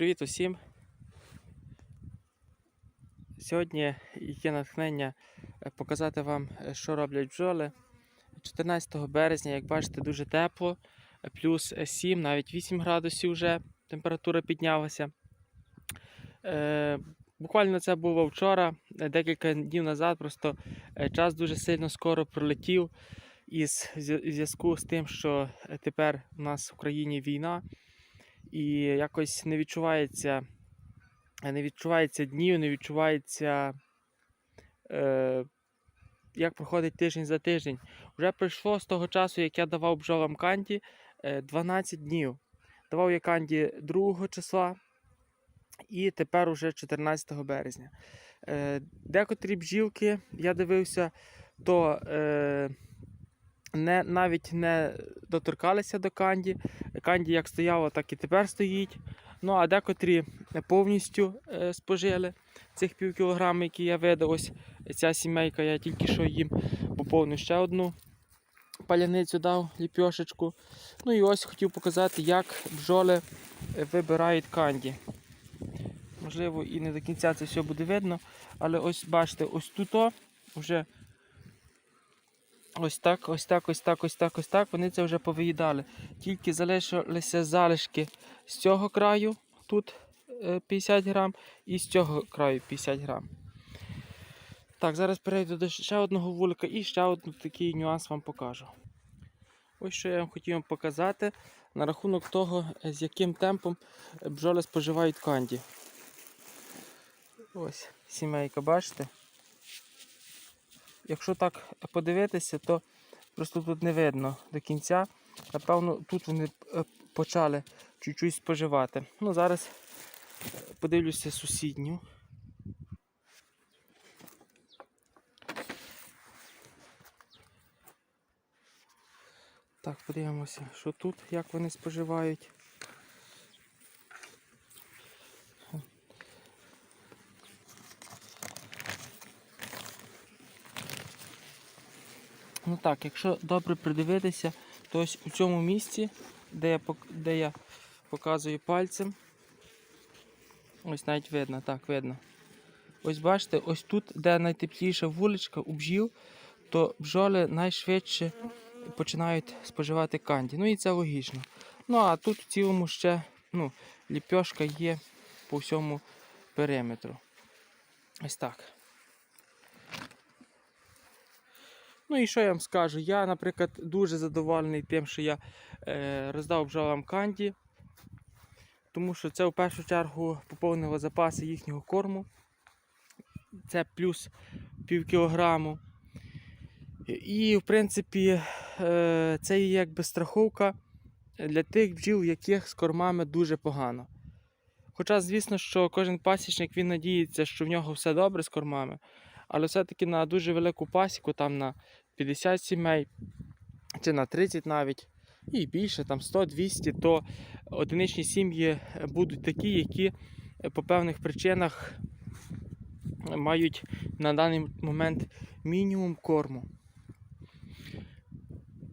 Привіт усім! Сьогодні є натхнення е, показати вам, е, що роблять бджоли. 14 березня, як бачите, дуже тепло, е, плюс 7, навіть 8 градусів вже температура піднялася. Буквально це було вчора, декілька днів назад, просто час дуже сильно скоро пролетів із зв- зв'язку з тим, що тепер у нас в Україні війна і якось не відчувається, не відчувається днів, не відчувається, е, як проходить тиждень за тиждень. Вже пройшло з того часу, як я давав бджолам канді, е, 12 днів. Давав я канді 2 числа і тепер уже 14 березня. Е, декотрі бджілки, я дивився, то е, не, навіть не доторкалися до канді. Канді як стояло, так і тепер стоїть. Ну а декотрі повністю е, спожили цих пів кілограма, які я видав. Ось ця сімейка, я тільки що їм поповнив ще одну паляницю дав ліпьошечку. Ну і ось хотів показати, як бджоли е, вибирають канді. Можливо, і не до кінця це все буде видно, але ось бачите, ось тут вже Ось так, ось так, ось так, ось так, ось так. Вони це вже повиїдали. Тільки залишилися залишки з цього краю, тут е, 50 грам, і з цього краю 50 грам. Так, зараз перейду до ще одного вулика і ще один такий нюанс вам покажу. Ось що я вам хотів вам показати на рахунок того, е, з яким темпом е, бджоли споживають канді. Ось сімейка, бачите? Якщо так подивитися, то просто тут не видно до кінця. Напевно, тут вони е, почали чуть-чуть споживати. Ну, зараз е, подивлюся сусідню. Так, подивимося, що тут, як вони споживають. Ну так, якщо добре придивитися, то ось у цьому місці, де я, де я показую пальцем, ось навіть видно, так, видно. Ось бачите, ось тут, де найтепліша вуличка у бджіл, то бджоли найшвидше починають споживати канді. Ну і це логічно. Ну а тут в цілому ще ну, ліпьошка є по всьому периметру. Ось так. Ну і що я вам скажу? Я, наприклад, дуже задоволений тим, що я е, роздав бджолам канді, тому що це в першу чергу поповнило запаси їхнього корму. Це плюс пів кілограму. І, в принципі, е, це є якби страховка для тих бджіл, яких з кормами дуже погано. Хоча, звісно, що кожен пасічник він надіється, що в нього все добре з кормами, але все-таки на дуже велику пасіку, там на 50 сімей чи на 30 навіть, і більше, там 100-200, то одиничні сім'ї будуть такі, які по певних причинах мають на даний момент мінімум корму.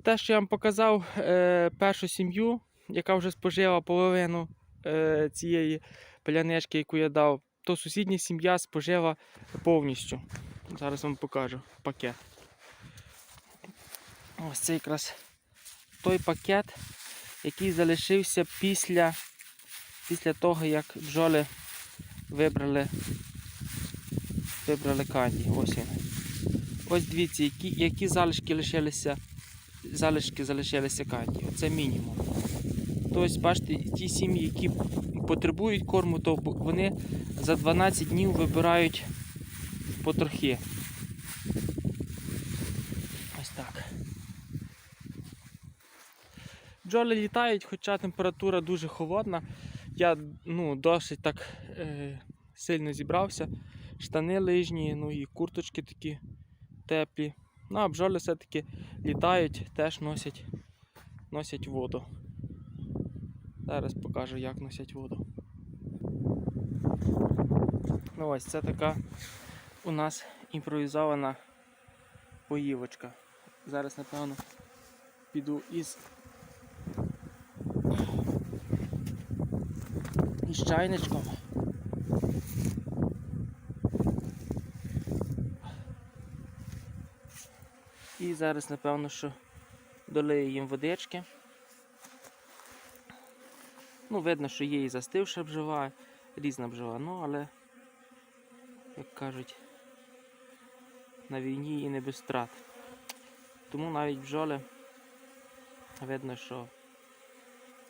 Те, що я вам показав е, першу сім'ю, яка вже спожила половину е, цієї палянички, яку я дав, то сусідня сім'я спожила повністю. Зараз вам покажу пакет. Ось це якраз той пакет, який залишився після, після того, як бджоли вибрали, вибрали канді. Ось він. Ось дивіться, які, які залишки лишилися, залишки залишилися канді. Це мінімум. Тобто, бачите, ті сім'ї, які потребують корму, то вони за 12 днів вибирають потрохи. Ось так. Бджоли літають, хоча температура дуже холодна. Я ну, досить так е, сильно зібрався. Штани лижні, ну і курточки такі теплі. Ну, а бджоли все-таки літають, теж носять, носять воду. Зараз покажу, як носять воду. Ну ось це така у нас імпровізована поївочка. Зараз, напевно, піду із з чайничком. І зараз, напевно, що долию їм водички. Ну, видно, що є і застивша бджола, різна бджола, ну, але, як кажуть, на війні і не без втрат. Тому навіть бджоли видно, що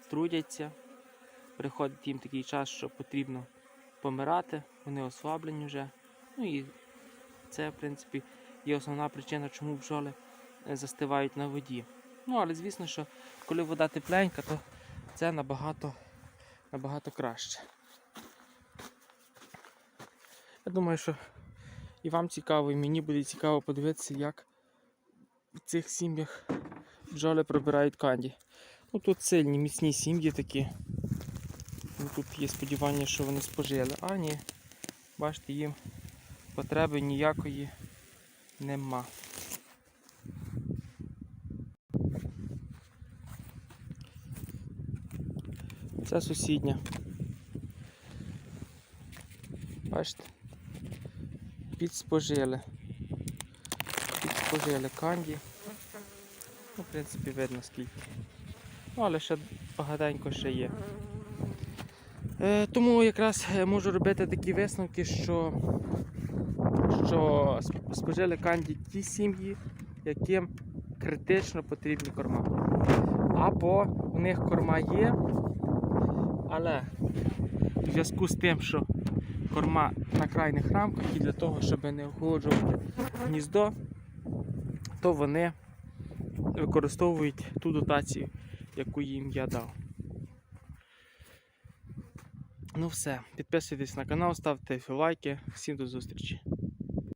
трудяться. Приходить їм такий час, що потрібно помирати, вони ослаблені вже. Ну і це, в принципі, є основна причина, чому бджоли е, застивають на воді. Ну, але звісно, що коли вода тепленька, то це набагато, набагато краще. Я думаю, що і вам цікаво, і мені буде цікаво подивитися, як в цих сім'ях бджоли пробирають канді. Ну, тут сильні, міцні сім'ї такі. Ну, тут є сподівання, що вони спожили. А ні, бачите, їм потреби ніякої нема. Це сусідня. Бачите? Підспожили. Підспожили канді. Ну, в принципі, видно скільки. Ну, але ще багатенько ще є. Е, тому якраз е, можу робити такі висновки, що, що спожили канді ті сім'ї, яким критично потрібні корма. Або у них корма є, але в зв'язку з тим, що корма на крайних рамках і для того, щоб не охолоджувати гніздо, то вони використовують ту дотацію, яку їм я дав. Ну все, підписуйтесь на канал, ставте лайки. Всім до зустрічі.